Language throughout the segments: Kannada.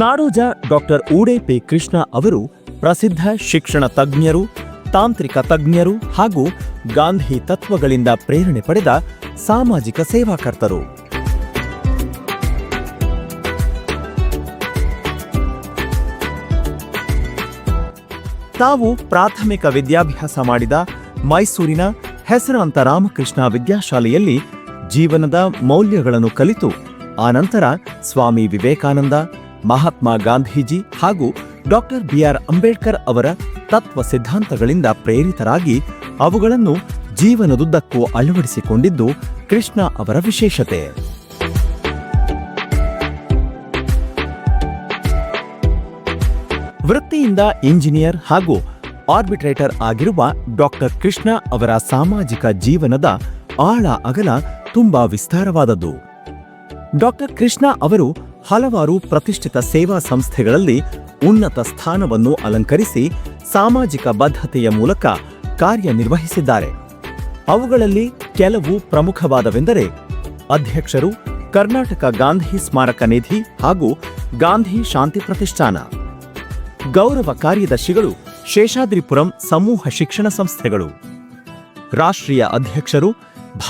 ನಾಡೋಜ ಡಾಕ್ಟರ್ ಊಡೆ ಪಿ ಕೃಷ್ಣ ಅವರು ಪ್ರಸಿದ್ಧ ಶಿಕ್ಷಣ ತಜ್ಞರು, ತಾಂತ್ರಿಕ ತಜ್ಞರು ಹಾಗೂ ಗಾಂಧಿ ತತ್ವಗಳಿಂದ ಪ್ರೇರಣೆ ಪಡೆದ ಸಾಮಾಜಿಕ ಸೇವಾಕರ್ತರು. ತಾವು ಪ್ರಾಥಮಿಕ ವಿದ್ಯಾಭ್ಯಾಸ ಮಾಡಿದ ಮೈಸೂರಿನ ಹೆಸರಾಂತ ರಾಮಕೃಷ್ಣ ವಿದ್ಯಾಶಾಲೆಯಲ್ಲಿ ಜೀವನದ ಮೌಲ್ಯಗಳನ್ನು ಕಲಿತು, ಆನಂತರ ಸ್ವಾಮಿ ವಿವೇಕಾನಂದ ಮಹಾತ್ಮ ಗಾಂಧೀಜಿ ಹಾಗೂ ಡಾಕ್ಟರ್ ಬಿಆರ್ ಅಂಬೇಡ್ಕರ್ ಅವರ ತತ್ವ ಸಿದ್ಧಾಂತಗಳಿಂದ ಪ್ರೇರಿತರಾಗಿ ಅವುಗಳನ್ನು ಜೀವನದುದ್ದಕ್ಕೂ ಅಳವಡಿಸಿಕೊಂಡಿದ್ದು ಕೃಷ್ಣ ಅವರ ವಿಶೇಷತೆ. ವೃತ್ತಿಯಿಂದ ಇಂಜಿನಿಯರ್ ಹಾಗೂ ಆರ್ಬಿಟ್ರೇಟರ್ ಆಗಿರುವ ಡಾಕ್ಟರ್ ಕೃಷ್ಣ ಅವರ ಸಾಮಾಜಿಕ ಜೀವನದ ಆಳ ಅಗಲ ತುಂಬಾ ವಿಸ್ತಾರವಾದದ್ದು. ಡಾಕ್ಟರ್ ಕೃಷ್ಣ ಅವರು ಹಲವಾರು ಪ್ರತಿಷ್ಠಿತ ಸೇವಾ ಸಂಸ್ಥೆಗಳಲ್ಲಿ ಉನ್ನತ ಸ್ಥಾನವನ್ನು ಅಲಂಕರಿಸಿ ಸಾಮಾಜಿಕ ಬದ್ಧತೆಯ ಮೂಲಕ ಕಾರ್ಯನಿರ್ವಹಿಸಿದ್ದಾರೆ. ಅವುಗಳಲ್ಲಿ ಕೆಲವು ಪ್ರಮುಖವಾದವೆಂದರೆ ಅಧ್ಯಕ್ಷರು ಕರ್ನಾಟಕ ಗಾಂಧಿ ಸ್ಮಾರಕ ನಿಧಿ ಹಾಗೂ ಗಾಂಧಿ ಶಾಂತಿ ಪ್ರತಿಷ್ಠಾನ. ಗೌರವ ಕಾರ್ಯದರ್ಶಿಗಳು ಶೇಷಾದ್ರಿಪುರಂ ಸಮೂಹ ಶಿಕ್ಷಣ ಸಂಸ್ಥೆಗಳು. ರಾಷ್ಟ್ರೀಯ ಅಧ್ಯಕ್ಷರು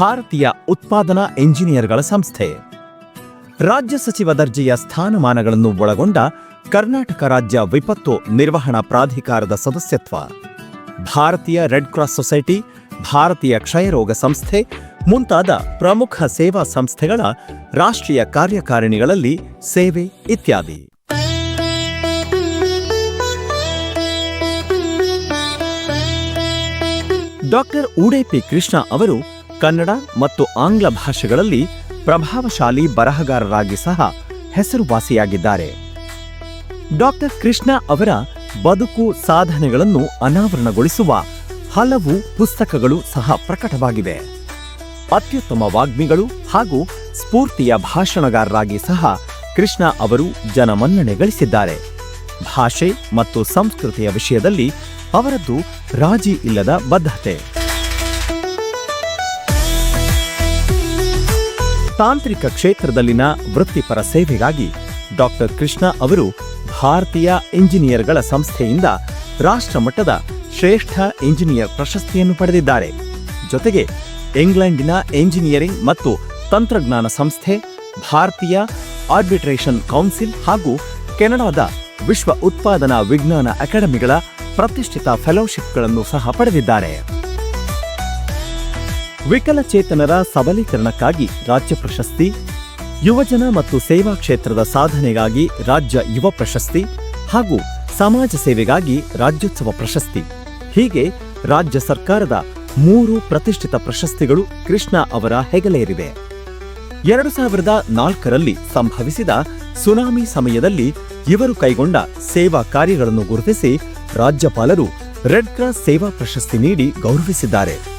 ಭಾರತೀಯ ಉತ್ಪಾದನಾ ಎಂಜಿನಿಯರ್ಗಳ ಸಂಸ್ಥೆ. ರಾಜ್ಯ ಸಚಿವ ದರ್ಜೆಯ ಸ್ಥಾನಮಾನಗಳನ್ನು ಒಳಗೊಂಡ ಕರ್ನಾಟಕ ರಾಜ್ಯ ವಿಪತ್ತು ನಿರ್ವಹಣಾ ಪ್ರಾಧಿಕಾರದ ಸದಸ್ಯತ್ವ. ಭಾರತೀಯ ರೆಡ್ ಕ್ರಾಸ್ ಸೊಸೈಟಿ, ಭಾರತೀಯ ಕ್ಷಯರೋಗ ಸಂಸ್ಥೆ, ಮುಂತಾದ ಪ್ರಮುಖ ಸೇವಾ ಸಂಸ್ಥೆಗಳ ರಾಷ್ಟ್ರೀಯ ಕಾರ್ಯಕಾರಿಣಿಗಳಲ್ಲಿ ಸೇವೆ ಇತ್ಯಾದಿ. ಡಾಕ್ಟರ್ ಉಡೇಪಿ ಕೃಷ್ಣ ಅವರು ಕನ್ನಡ ಮತ್ತು ಆಂಗ್ಲ ಭಾಷೆಗಳಲ್ಲಿ ಪ್ರಭಾವಶಾಲಿ ಬರಹಗಾರರಾಗಿ ಸಹ ಹೆಸರುವಾಸಿಯಾಗಿದ್ದಾರೆ. ಡಾಕ್ಟರ್ ಕೃಷ್ಣ ಅವರ ಬದುಕು ಸಾಧನೆಗಳನ್ನು ಅನಾವರಣಗೊಳಿಸುವ ಹಲವು ಪುಸ್ತಕಗಳು ಸಹ ಪ್ರಕಟವಾಗಿವೆ. ಅತ್ಯುತ್ತಮ ವಾಗ್ಮಿಗಳು ಹಾಗೂ ಸ್ಫೂರ್ತಿಯ ಭಾಷಣಗಾರರಾಗಿ ಸಹ ಕೃಷ್ಣ ಅವರು ಜನಮನ್ನಣೆ ಗಳಿಸಿದ್ದಾರೆ. ಭಾಷೆ ಮತ್ತು ಸಂಸ್ಕೃತಿಯ ವಿಷಯದಲ್ಲಿ ಅವರದ್ದು ರಾಜಿ ಇಲ್ಲದ ಬದ್ಧತೆ. ತಾಂತ್ರಿಕ ಕ್ಷೇತ್ರದಲ್ಲಿನ ವೃತ್ತಿಪರ ಸೇವೆಗಾಗಿ ಡಾಕ್ಟರ್ ಕೃಷ್ಣ ಅವರು ಭಾರತೀಯ ಇಂಜಿನಿಯರ್ಗಳ ಸಂಸ್ಥೆಯಿಂದ ರಾಷ್ಟ್ರಮಟ್ಟದ ಶ್ರೇಷ್ಠ ಇಂಜಿನಿಯರ್ ಪ್ರಶಸ್ತಿಯನ್ನು ಪಡೆದಿದ್ದಾರೆ. ಜೊತೆಗೆ ಇಂಗ್ಲೆಂಡಿನ ಇಂಜಿನಿಯರಿಂಗ್ ಮತ್ತು ತಂತ್ರಜ್ಞಾನ ಸಂಸ್ಥೆ, ಭಾರತೀಯ ಆರ್ಬಿಟ್ರೇಷನ್ ಕೌನ್ಸಿಲ್ ಹಾಗೂ ಕೆನಡಾದ ವಿಶ್ವ ಉತ್ಪಾದನಾ ವಿಜ್ಞಾನ ಅಕಾಡೆಮಿಗಳ ಪ್ರತಿಷ್ಠಿತ ಫೆಲೋಶಿಪ್ಗಳನ್ನು ಸಹ ಪಡೆದಿದ್ದಾರೆ. ವಿಕಲಚೇತನರ ಸಬಲೀಕರಣಕ್ಕಾಗಿ ರಾಜ್ಯ ಪ್ರಶಸ್ತಿ, ಯುವಜನ ಮತ್ತು ಸೇವಾ ಕ್ಷೇತ್ರದ ಸಾಧನೆಗಾಗಿ ರಾಜ್ಯ ಯುವ ಪ್ರಶಸ್ತಿ ಹಾಗೂ ಸಮಾಜ ಸೇವೆಗಾಗಿ ರಾಜ್ಯೋತ್ಸವ ಪ್ರಶಸ್ತಿ. ಹೀಗೆ ರಾಜ್ಯ ಸರ್ಕಾರದ ಮೂರು ಪ್ರತಿಷ್ಠಿತ ಪ್ರಶಸ್ತಿಗಳು ಕೃಷ್ಣ ಅವರ ಹೆಗಲೇರಿವೆ. ಎರಡು ಸಾವಿರದ ನಾಲ್ಕರಲ್ಲಿ ಸಂಭವಿಸಿದ ಸುನಾಮಿ ಸಮಯದಲ್ಲಿ ಇವರು ಕೈಗೊಂಡ ಸೇವಾ ಕಾರ್ಯಗಳನ್ನು ಗುರುತಿಸಿ ರಾಜ್ಯಪಾಲರು ರೆಡ್ ಕ್ರಾಸ್ ಸೇವಾ ಪ್ರಶಸ್ತಿ ನೀಡಿ ಗೌರವಿಸಿದ್ದಾರೆ.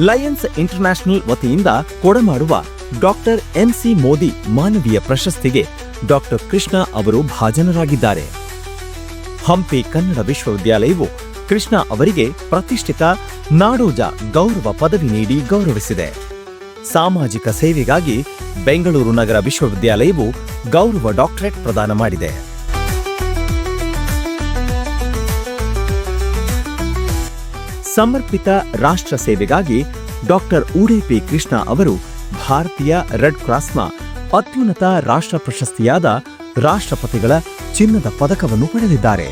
ಲಯನ್ಸ್ ಇಂಟರ್ನ್ಯಾಷನಲ್ ವತಿಯಿಂದ ಕೊಡಮಾಡುವ ಡಾಕ್ಟರ್ ಎಂಸಿ ಮೋದಿ ಮಾನವೀಯ ಪ್ರಶಸ್ತಿಗೆ ಡಾಕ್ಟರ್ ಕೃಷ್ಣ ಅವರು ಭಾಜನರಾಗಿದ್ದಾರೆ. ಹಂಪಿ ಕನ್ನಡ ವಿಶ್ವವಿದ್ಯಾಲಯವು ಕೃಷ್ಣ ಅವರಿಗೆ ಪ್ರತಿಷ್ಠಿತ ನಾಡೋಜ ಗೌರವ ಪದವಿ ನೀಡಿ ಗೌರವಿಸಿದೆ. ಸಾಮಾಜಿಕ ಸೇವೆಗಾಗಿ ಬೆಂಗಳೂರು ನಗರ ವಿಶ್ವವಿದ್ಯಾಲಯವು ಗೌರವ ಡಾಕ್ಟರೇಟ್ ಪ್ರದಾನ ಮಾಡಿದೆ. ಸಮರ್ಪಿತ ರಾಷ್ಟ್ರ ಸೇವೆಗಾಗಿ ಡಾಕ್ಟರ್ ಉಡೇಪಿ ಕೃಷ್ಣ ಅವರು ಭಾರತೀಯ ರೆಡ್ ಕ್ರಾಸ್ನ ಅತ್ಯುನ್ನತ ರಾಷ್ಟ್ರ ಪ್ರಶಸ್ತಿಯಾದ ರಾಷ್ಟ್ರಪತಿಗಳ ಚಿನ್ನದ ಪದಕವನ್ನು ಪಡೆದಿದ್ದಾರೆ.